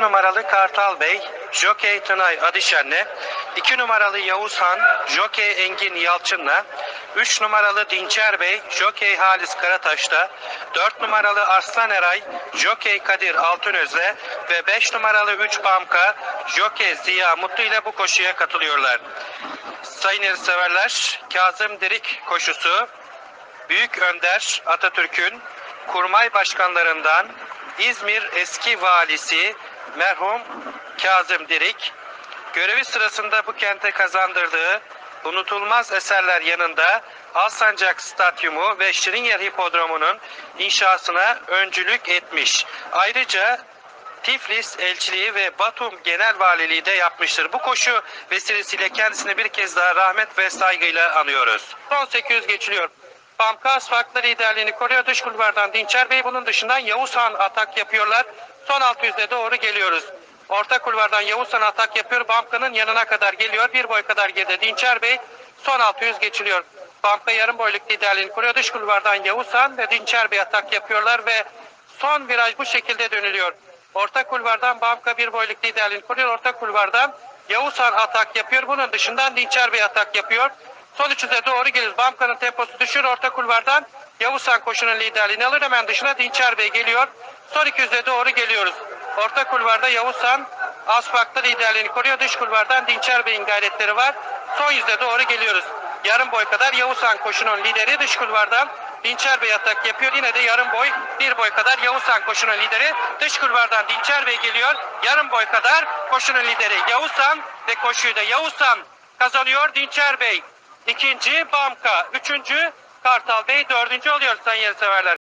Bir numaralı Kartal Bey, Jockey Tınay Adişen'le, iki numaralı Yavuz Han, Jockey Engin Yalçın'la, üç numaralı Dinçer Bey, Jockey Halis Karataş'ta, dört numaralı Arslan Eray, Jockey Kadir Altınöz'le ve beş numaralı üç Bamka, Jockey Ziya Mutlu ile bu koşuya katılıyorlar. Sayın yarışseverler, Kazım Dirik koşusu, Büyük Önder Atatürk'ün kurmay başkanlarından İzmir eski valisi merhum Kazım Dirik görevi sırasında bu kente kazandırdığı unutulmaz eserler yanında Alsancak Stadyumu ve Şirinyer Hipodromu'nun inşasına öncülük etmiş. Ayrıca Tiflis elçiliği ve Batum genel valiliği de yapmıştır. Bu koşu vesilesiyle kendisini bir kez daha rahmet ve saygıyla anıyoruz. Son 800 geçiliyor. Pamkas farklı liderliğini koruyor. Dış kulvardan Dinçer Bey bunun dışından Yavuz Han atak yapıyorlar. Son 600'e doğru geliyoruz. Orta kulvardan Yavuz Han atak yapıyor. Bamka'nın yanına kadar geliyor. Bir boy kadar geride Dinçer Bey. Son 600 geçiliyor. Bamka yarım boyluk liderliğini koruyor. Dış kulvardan Yavuz Han ve Dinçer Bey atak yapıyorlar ve son viraj bu şekilde dönülüyor. Orta kulvardan Bamka bir boyluk liderliğini koruyor. Orta kulvardan Yavuz Han atak yapıyor. Bunun dışından Dinçer Bey atak yapıyor. Son 300'e doğru gelir. Bamka'nın temposu düşür. Orta kulvardan Yavuz Han koşunun liderliğini alır. Hemen dışına Dinçer Bey geliyor. Son 200'e doğru geliyoruz. Orta kulvarda Yavuz Han Asfak'ta liderliğini koruyor. Dış kulvardan Dinçer Bey'in gayretleri var. Son yüzde doğru geliyoruz. Yarım boy kadar Yavuz Han koşunun lideri dış kulvardan Dinçer Bey atak yapıyor. Yine de yarım boy, bir boy kadar Yavuz Han koşunun lideri. Dış kulvardan Dinçer Bey geliyor. Yarım boy kadar koşunun lideri Yavuz Han ve koşuyu da Yavuz Han kazanıyor. Dinçer Bey ikinci, Bamka üçüncü, Kartal Bey dördüncü oluyor sayın yarışseverler.